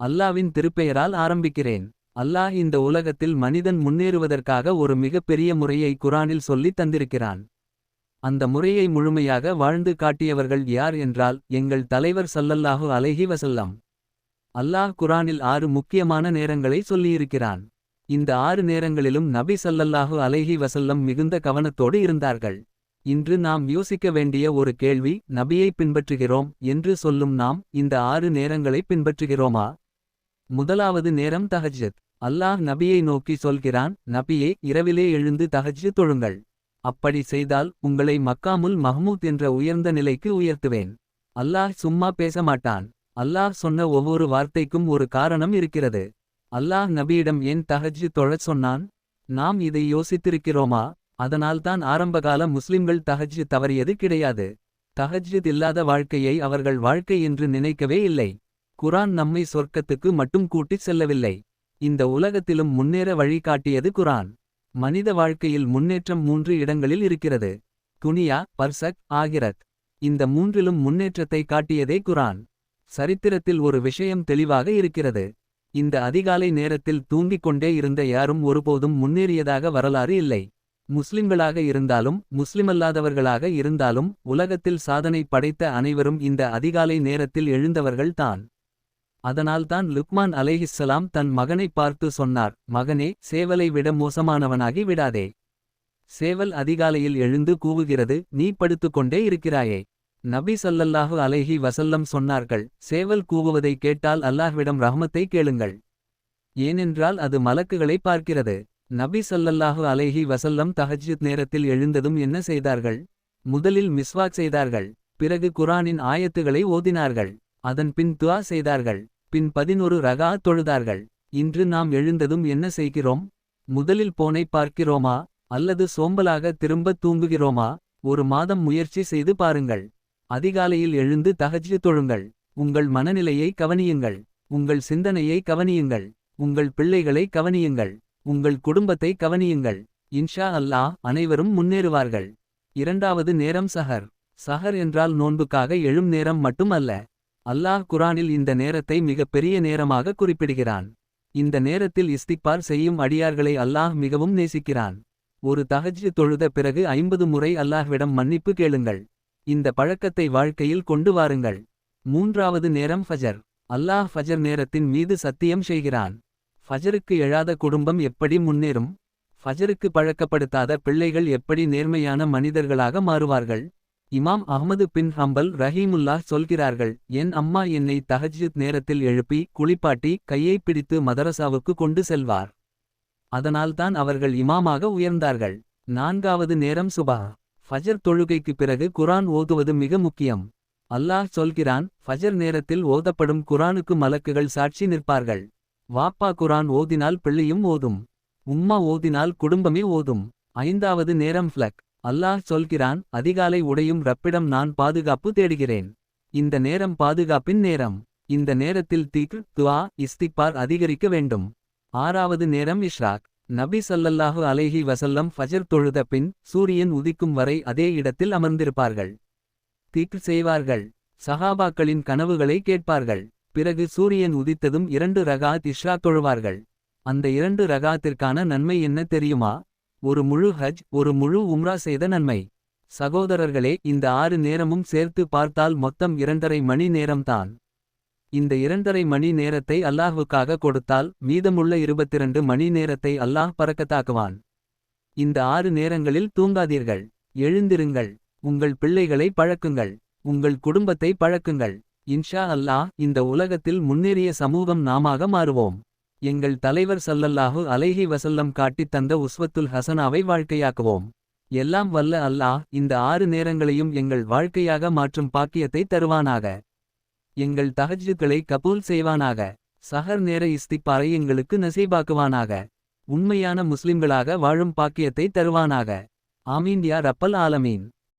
அல்லாவின் திருப்பெயரால் ஆரம்பிக்கிறேன். அல்லாஹ் இந்த உலகத்தில் மனிதன் முன்னேறுவதற்காக ஒரு மிகப்பெரிய முறையை குரானில் சொல்லித் தந்திருக்கிறான். அந்த முறையை முழுமையாக வாழ்ந்து காட்டியவர்கள் யார் என்றால் எங்கள் தலைவர் சல்லல்லாஹு அலைஹி வசல்லம் அல்லாஹ் குரானில் ஆறு முக்கியமான நேரங்களை சொல்லியிருக்கிறான். இந்த ஆறு நேரங்களிலும் நபி சல்லல்லாஹு அலைஹி வசல்லம் மிகுந்த கவனத்தோடு இருந்தார்கள். இன்று நாம் யோசிக்க வேண்டிய ஒரு கேள்வி நபியை பின்பற்றுகிறோம் என்று சொல்லும் நாம் இந்த ஆறு நேரங்களை பின்பற்றுகிறோமா? முதலாவது நேரம் தஹஜ்ஜத். அல்லாஹ் நபியை நோக்கி சொல்கிறான் நபியே இரவிலே எழுந்து தஹஜ்ஜு தொழுங்கள். அப்படி செய்தால் உங்களை மக்காமுல் மஹ்மூத் என்ற உயர்ந்த நிலைக்கு உயர்த்துவேன். அல்லாஹ் சும்மா பேச மாட்டான். அல்லாஹ் சொன்ன ஒவ்வொரு வார்த்தைக்கும் ஒரு காரணம் இருக்கிறது. அல்லாஹ் நபியிடம் ஏன் தஹஜ்ஜு தொழச் சொன்னான்? நாம் இதை யோசித்திருக்கிறோமா? அதனால்தான் ஆரம்பகால முஸ்லிம்கள் தஹஜ்ஜு தவறியது கிடையாது. தஹஜ்ஜித் இல்லாத வாழ்க்கையை அவர்கள் வாழ்க்கை என்று நினைக்கவே இல்லை. குரான் நம்மை சொர்க்கத்துக்கு மட்டும் கூட்டிச் செல்லவில்லை. இந்த உலகத்திலும் முன்னேற வழி காட்டியது குரான். மனித வாழ்க்கையில் முன்னேற்றம் மூன்று இடங்களில் இருக்கிறது. துனியா பர்சக் ஆகிரத். இந்த மூன்றிலும் முன்னேற்றத்தை காட்டியதே குரான். சரித்திரத்தில் ஒரு விஷயம் தெளிவாக இருக்கிறது. இந்த அதிகாலை நேரத்தில் தூங்கிக் கொண்டே இருந்த யாரும் ஒருபோதும் முன்னேறியதாக வரலாறு இல்லை. முஸ்லிம்களாக இருந்தாலும் முஸ்லிமல்லாதவர்களாக இருந்தாலும் உலகத்தில் சாதனை படைத்த அனைவரும் இந்த அதிகாலை நேரத்தில் எழுந்தவர்கள் தான் அதனால்தான் லுக்மான் அலேஹிஸ்ஸலாம் தன் மகனை பார்த்து சொன்னார் மகனே சேவலை விட மோசமானவனாகி விடாதே. சேவல் அதிகாலையில் எழுந்து கூவுகிறது நீ படுத்துக்கொண்டே இருக்கிறாயே. நபி சல்லல்லாஹு அலைஹி வசல்லம் சொன்னார்கள் சேவல் கூவுவதை கேட்டால் அல்லாஹ்விடம் ரஹ்மத்தை கேளுங்கள். ஏனென்றால் அது மலக்குகளை பார்க்கிறது. நபி சல்லல்லாஹு அலைஹி வசல்லம் தஹஜித் நேரத்தில் எழுந்ததும் என்ன செய்தார்கள்? முதலில் மிஸ்வாக் செய்தார்கள். பிறகு குரானின் ஆயத்துகளை ஓதினார்கள். அதன் பின் துவா செய்தார்கள். பின் பதினொரு ரகா தொழுதார்கள். இன்று நாம் எழுந்ததும் என்ன செய்கிறோம்? முதலில் போனை பார்க்கிறோமா? அல்லது சோம்பலாக திரும்ப தூங்குகிறோமா? ஒரு மாதம் முயற்சி செய்து பாருங்கள். அதிகாலையில் எழுந்து தஹஜ்ஜு தொழுங்கள். உங்கள் மனநிலையை கவனியுங்கள். உங்கள் சிந்தனையை கவனியுங்கள். உங்கள் பிள்ளைகளை கவனியுங்கள். உங்கள் குடும்பத்தை கவனியுங்கள். இன்ஷா அல்லாஹ் அனைவரும் முன்னேறுவார்கள். இரண்டாவது நேரம் சஹர். சஹர் என்றால் நோன்புக்காக எழும் நேரம் மட்டும் அல்ல. அல்லாஹ் குரானில் இந்த நேரத்தை மிகப்பெரிய நேரமாக குறிப்பிடுகிறான். இந்த நேரத்தில் இஸ்திக்பார் செய்யும் அடியார்களை அல்லாஹ் மிகவும் நேசிக்கிறான். ஒரு தகஜ் தொழுத பிறகு ஐம்பது முறை அல்லாஹ்விடம் மன்னிப்பு கேளுங்கள். இந்த பழக்கத்தை வாழ்க்கையில் கொண்டு வாருங்கள். மூன்றாவது நேரம் ஃபஜர். அல்லாஹ் ஃபஜர் நேரத்தின் மீது சத்தியம் செய்கிறான். ஃபஜருக்கு எழாத குடும்பம் எப்படி முன்னேறும்? ஃபஜருக்கு பழக்கப்படுத்தாத பிள்ளைகள் எப்படி நேர்மையான மனிதர்களாக மாறுவார்கள்? இமாம் அஹ்மது பின் ஹம்பல் ரஹீமுல்லாஹ் சொல்கிறார்கள் என் அம்மா என்னை தஹஜித் நேரத்தில் எழுப்பி குளிப்பாட்டி கையை பிடித்து மதரசாவுக்கு கொண்டு செல்வார். அதனால்தான் அவர்கள் இமாமாக உயர்ந்தார்கள். நான்காவது நேரம் சுபா. ஃபஜர் தொழுகைக்கு பிறகு குரான் ஓதுவது மிக முக்கியம். அல்லாஹ் சொல்கிறான் ஃபஜர் நேரத்தில் ஓதப்படும் குரானுக்கு மலக்குகள் சாட்சி நிற்பார்கள். வாப்பா குரான் ஓதினால் பிள்ளையும் ஓதும். உம்மா ஓதினால் குடும்பமே ஓதும். ஐந்தாவது நேரம் ஃப்ளக். அல்லாஹ் சொல்கிறான் அதிகாலை உடையும் ரப்பிடம் நான் பாதுகாப்பு தேடுகிறேன். இந்த நேரம் பாதுகாப்பின் நேரம். இந்த நேரத்தில் திக் துவா இஸ்திக்பார் அதிகரிக்க வேண்டும். ஆறாவது நேரம் இஷ்ராக். நபி சல்லல்லாஹு அலைஹி வசல்லம் ஃபஜர் தொழுத பின் சூரியன் உதிக்கும் வரை அதே இடத்தில் அமர்ந்திருப்பார்கள். திக் செய்வார்கள். சஹாபாக்களின் கனவுகளை கேட்பார்கள். பிறகு சூரியன் உதித்ததும் இரண்டு ரகாத் இஷ்ராக் தொழுவார்கள். அந்த இரண்டு ரகாத்திற்கான நன்மை என்ன தெரியுமா? ஒரு முழு ஹஜ் ஒரு முழு உம்ரா செய்த நன்மை. சகோதரர்களே இந்த ஆறு நேரமும் சேர்த்து பார்த்தால் மொத்தம் இரண்டரை மணி நேரம்தான். இந்த இரண்டரை மணி நேரத்தை அல்லாஹ்வுக்காக கொடுத்தால் மீதமுள்ள இருபத்திரண்டு மணி நேரத்தை அல்லாஹ் பறக்கத்தாக்குவான். இந்த ஆறு நேரங்களில் தூங்காதீர்கள். எழுந்திருங்கள். உங்கள் பிள்ளைகளை பழக்குங்கள். உங்கள் குடும்பத்தை பழக்குங்கள். இன்ஷா அல்லாஹ் இந்த உலகத்தில் முன்னேறிய சமூகம் நாமாக மாறுவோம். எங்கள் தலைவர் சல்லல்லாஹு அலைஹி வசல்லம் காட்டித் தந்த உஸ்வத்துல் ஹசனாவை வாழ்க்கையாக்குவோம். எல்லாம் வல்ல அல்லாஹ் இந்த ஆறு நேரங்களையும் எங்கள் வாழ்க்கையாக மாற்றும் பாக்கியத்தை தருவானாக. எங்கள் தகஜுக்களை கபூல் செய்வானாக. சஹர் நேர இஸ்திப்பாரை எங்களுக்கு நசீபாக்குவானாக. உண்மையான முஸ்லிம்களாக வாழும் பாக்கியத்தை தருவானாக. ஆமீன் யா ரப்பல் ஆலமீன்.